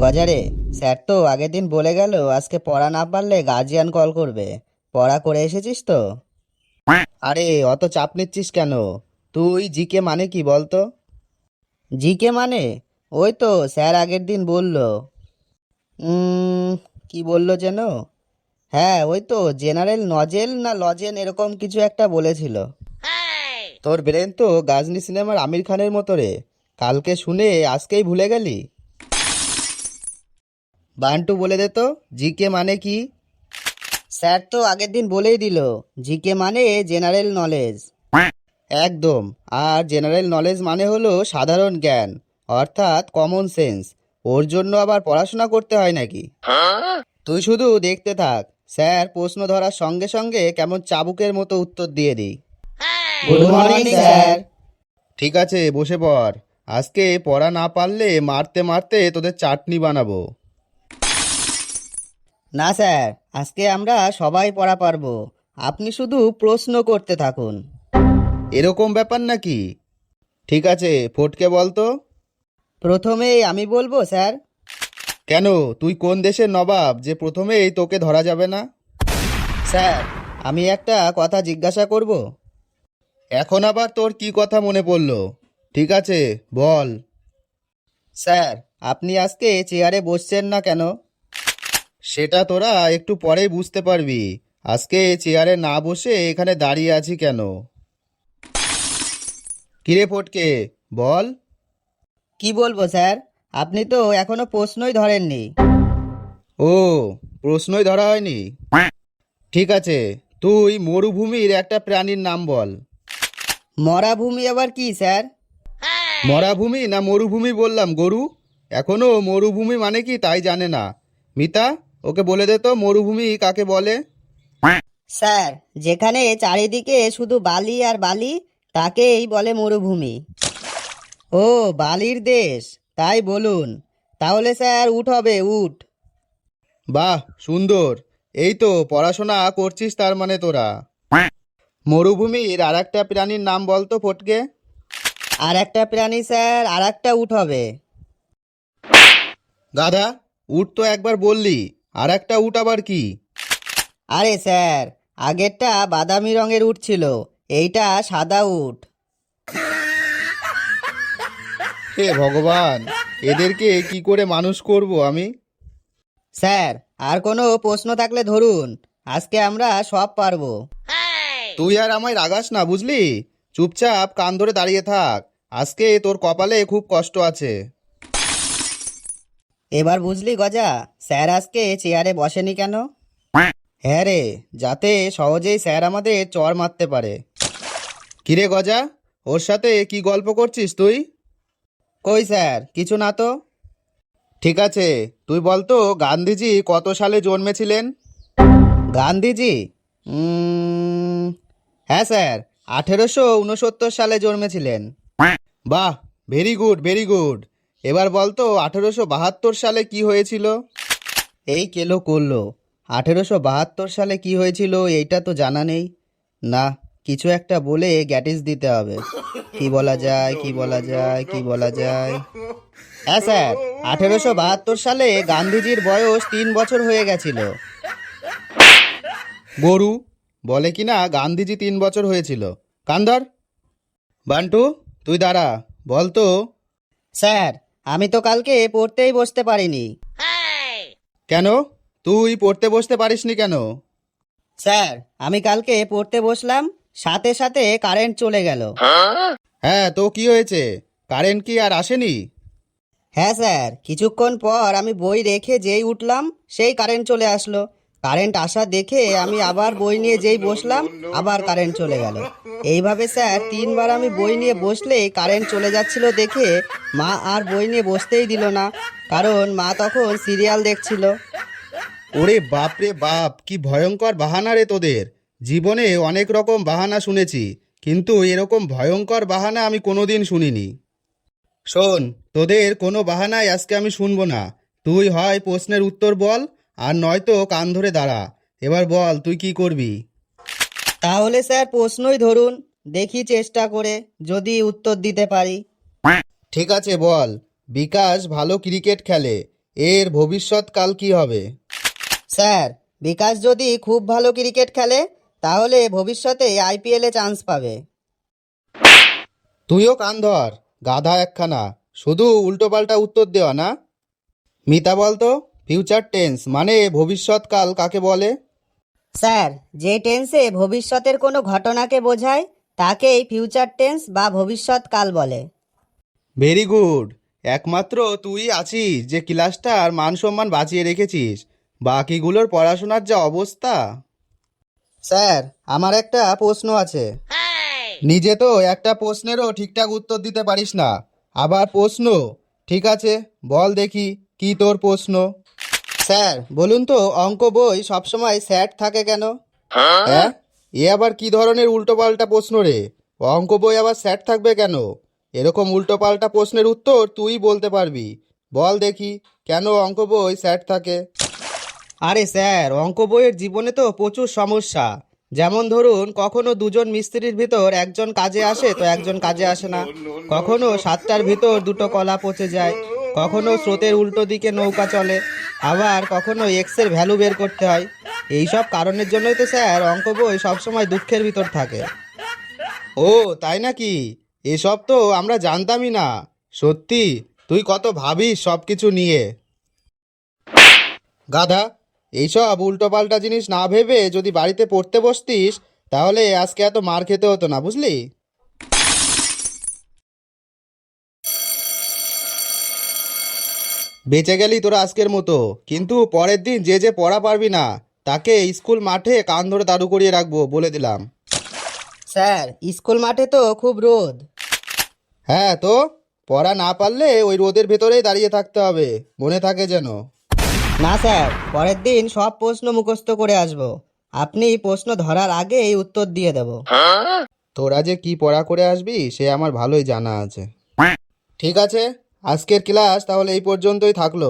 গজারে sir তো আগের দিন বলে গেল আজকে পড়া না পারলে গার্জিয়ান কল করবে। পড়া করে এসেছিস তো? আরে অত চাপ নিচ্ছিস কেন? তুই জিকে মানে কি বলতো? জিকে মানে? ওই তো স্যার আগের দিন বলল। কি বলল যেন? হ্যাঁ ওই তো জেনারেল নজেল না লজেন এরকম কিছু একটা বলেছিল। তোর ব্রেন তো গাজনি সিনেমার আমির খানের মতো রে। কালকে শুনে আজকেই ভুলে গেলি? বান্টু বলে দে তো জিকে মানে কি? স্যার তো আগের দিন বলেই দিল জিকে মানে জেনারেল নলেজ একদম আর জেনারেল নলেজ মানে হলো সাধারণ জ্ঞান অর্থাৎ কমন সেন্স ওর জন্য আবার পড়াশোনা করতে হয় নাকি? তুই শুধু দেখতে থাক স্যার প্রশ্ন ধরার সঙ্গে সঙ্গে কেমন চাবুকের মতো উত্তর দিয়ে দিই। গুড মর্নিং স্যার ঠিক আছে বসে পড়। আজকে পড়া না পারলে মারতে মারতে তোদের চাটনি বানাবো। না স্যার আজকে আমরা সবাই পড়া পারব। আপনি শুধু প্রশ্ন করতে থাকুন। এরকম ব্যাপার নাকি? ঠিক আছে ফটকে বলতো প্রথমেই আমি বলব স্যার। কেন? তুই কোন দেশের নবাব যে প্রথমেই তোকে ধরা যাবে না? স্যার আমি একটা কথা জিজ্ঞাসা করব। এখন আবার তোর কি কথা মনে পড়ল? ঠিক আছে বল। স্যার আপনি আজকে চেয়ারে বসছেন না কেন? সেটা তোরা একটু পরেই বুঝতে পারবি। আজকে চেয়ারে না বসে এখানে দাঁড়িয়ে আছি কেন? কিরে ফটকে বল। কি বলব স্যার? আপনি তো এখনও প্রশ্নই ধরেননি। ও প্রশ্নই ধরা হয়নি? ঠিক আছে তুই মরুভূমির একটা প্রাণীর নাম বল। মরাভূমি আবার কি স্যার? মরাভূমি না মরুভূমি বললাম গরু? এখনও মরুভূমি মানে কি তাই জানে না। মিতা? ওকে বলে দে তো মরুভূমি কাকে বলে? স্যার যেখানে চারিদিকে শুধু বালি আর বালি তাকেই বলে মরুভূমি। ও বালির দেশ। তাই বলুন। তাহলে স্যার উঠ হবে উঠ। বাহ সুন্দর। এই তো পড়াশোনা করছিস তার মানে তোরা। মরুভূমির আর একটা প্রাণীর নাম বলতো ফটকে। আর একটা প্রাণী স্যার আর একটা উঠ হবে। গাধা উঠ তো একবার বললি। আর একটা উঠ আবার কি? আরে স্যার আগেরটা বাদামি রঙের উঠ ছিল এইটা সাদা উঠ হে ভগবান এদেরকে কি করে মানুষ করব আমি? স্যার আর কোনো প্রশ্ন থাকলে ধরুন আজকে আমরা সব পারব। তুই আর আমায় রাগাস না বুঝলি? চুপচাপ কান ধরে দাঁড়িয়ে থাক আজকে তোর কপালে খুব কষ্ট আছে। এবার বুঝলি গজা, স্যার আজকে চেয়ারে বসেনি কেন? হ্যাঁ রে, যাতে সহজেই স্যার আমাদের চর মারতে পারে। কিরে গজা, ওর সাথে কি গল্প করছিস তুই? কই স্যার, কিছু না তো। ঠিক আছে, তুই বলতো গান্ধীজি কত সালে জন্মেছিলেন? গান্ধীজি? হ্যাঁ স্যার, আঠেরোশো উনসত্তর সালে জন্মেছিলেন। বাহ ভেরি গুড ভেরি গুড এবার বলতো আঠেরোশো বাহাত্তর সালে কি হয়েছিল? এই কেলো করল? আঠেরোশো বাহাত্তর সালে কি হয়েছিল, এইটা তো জানা নেই। না, কিছু একটা বলে গ্যাটিস দিতে হবে। কি বলা যায়, কি বলা যায়, কি বলা যায়? হ্যাঁ স্যার, আঠেরোশো বাহাত্তর সালে গান্ধীজির বয়স তিন বছর হয়ে গেছিল। গরু, বলে কি না, গান্ধীজি তিন বছর হয়েছিল। কান্দর? বান্টু, তুই দাঁড়া, বল তো। স্যার আমি তো কালকে পড়তেই বসতে পারিনি। কেন? তুই পড়তে বসতে পারিসনি কেন? স্যার, আমি কালকে পড়তে বসলাম, সাথে সাথে কারেন্ট চলে গেল। হ্যাঁ তো কি হয়েছে? কারেন্ট কি আর আসেনি? হ্যাঁ স্যার, কিছুক্ষণ পর আমি বই রেখে যেই উঠলাম, সেই কারেন্ট চলে আসলো। কারেন্ট আসা দেখে আমি আবার বই নিয়ে যেই বসলাম, আবার কারেন্ট চলে গেল। এইভাবে স্যার, তিনবার আমি বই নিয়ে বসলেই কারেন্ট চলে যাচ্ছিল দেখে মা আর বই নিয়ে বসতেই দিল না, কারণ মা তখন সিরিয়াল দেখছিল। ওরে বাপরে বাপ, কি ভয়ঙ্কর বাহানা রে তোদের। জীবনে অনেক রকম বাহানা শুনেছি, কিন্তু এরকম ভয়ঙ্কর বাহানা আমি কোনোদিন শুনিনি। শোন, তোদের কোনো বাহানায় আজকে আমি শুনব না। তুই হয় প্রশ্নের উত্তর বল আর নয়তো কান ধরে দাঁড়া। এবার বল তুই কি করবি? তাহলে স্যার প্রশ্নই ধরুন দেখি চেষ্টা করে যদি উত্তর দিতে পারি। ঠিক আছে বল। বিকাশ ভালো ক্রিকেট খেলে এর ভবিষ্যৎ কাল কি হবে? স্যার বিকাশ যদি খুব ভালো ক্রিকেট খেলে তাহলে ভবিষ্যতে আইপিএলে চান্স পাবে। তুইও কান ধর গাধা একখানা। শুধু উল্টোপাল্টা উত্তর দেওয়া না। মিতা বলতো ফিউচার টেন্স মানে ভবিষ্যৎকাল কাকে বলে? স্যার যে টেন্সে ভবিষ্যতের কোনো ঘটনাকে বোঝায় তাকেই ফিউচার টেন্স বা ভবিষ্যৎকাল বলে। ভেরি গুড একমাত্র তুই আছিস যে ক্লাসটার মান সম্মান বাঁচিয়ে রেখেছিস। বাকিগুলোর পড়াশোনার যা অবস্থা। স্যার আমার একটা প্রশ্ন আছে। নিজে তো একটা প্রশ্নেরও ঠিকঠাক উত্তর দিতে পারিস না। আবার প্রশ্ন ঠিক আছে বল দেখি কি তোর প্রশ্ন? স্যার বলুন তো অঙ্ক বই সবসময় স্যাট থাকে কেন? হ্যাঁ? এ আবার কি ধরনের উল্টোপাল্টা প্রশ্ন রে? অঙ্ক বই আবার স্যাট থাকবে কেন? এরকম উল্টোপাল্টা প্রশ্নের উত্তর তুই বলতে পারবি। বল দেখি কেন অঙ্ক বই স্যাট থাকে? আরে স্যার অঙ্ক বইয়ের জীবনে তো প্রচুর সমস্যা। যেমন ধরুন কখনো দুজন মিস্ত্রির ভিতর একজন কাজে আসে তো একজন কাজে আসে না। কখনো সাতটার ভিতর দুটো কলা পচে যায়। কখনো স্রোতের উল্টো দিকে নৌকা চলে। আবার কখনো এক্সের ভ্যালু বের করতে হয়। এই সব কারণের জন্যই তো স্যার অঙ্ক বই সবসময় দুঃখের ভিতর থাকে। ও, তাই নাকি? এসব তো আমরা জানতামই না। সত্যি, তুই কত ভাবিস সব কিছু নিয়ে। গাধা, এইসব উল্টোপাল্টা জিনিস না ভেবে যদি বাড়িতে পড়তে বসতিস, তাহলে আজকে এত মার খেতে হতো না, বুঝলি? বেঁচে গেলি তোরা আজকের মতো। কিন্তু পরের দিন যে যে পড়া পারবি না তাকে স্কুল মাঠে কান ধরে দাঁড়ু করিয়ে রাখব বলে দিলাম। স্যার স্কুল মাঠে তো খুব রোদ। হ্যাঁ তো? পড়া না পারলে ওই রোদের ভেতরেই দাঁড়িয়ে থাকতে হবে মনে থাকে যেন। না স্যার পরের দিন সব প্রশ্ন মুখস্থ করে আসব। আপনি প্রশ্ন ধরার আগেই উত্তর দিয়ে দেব। তোরা যে কি পড়া করে আসবি সে আমার ভালোই জানা আছে। ঠিক আছে? আজকের ক্লাস তাহলে এই পর্যন্তই থাকল।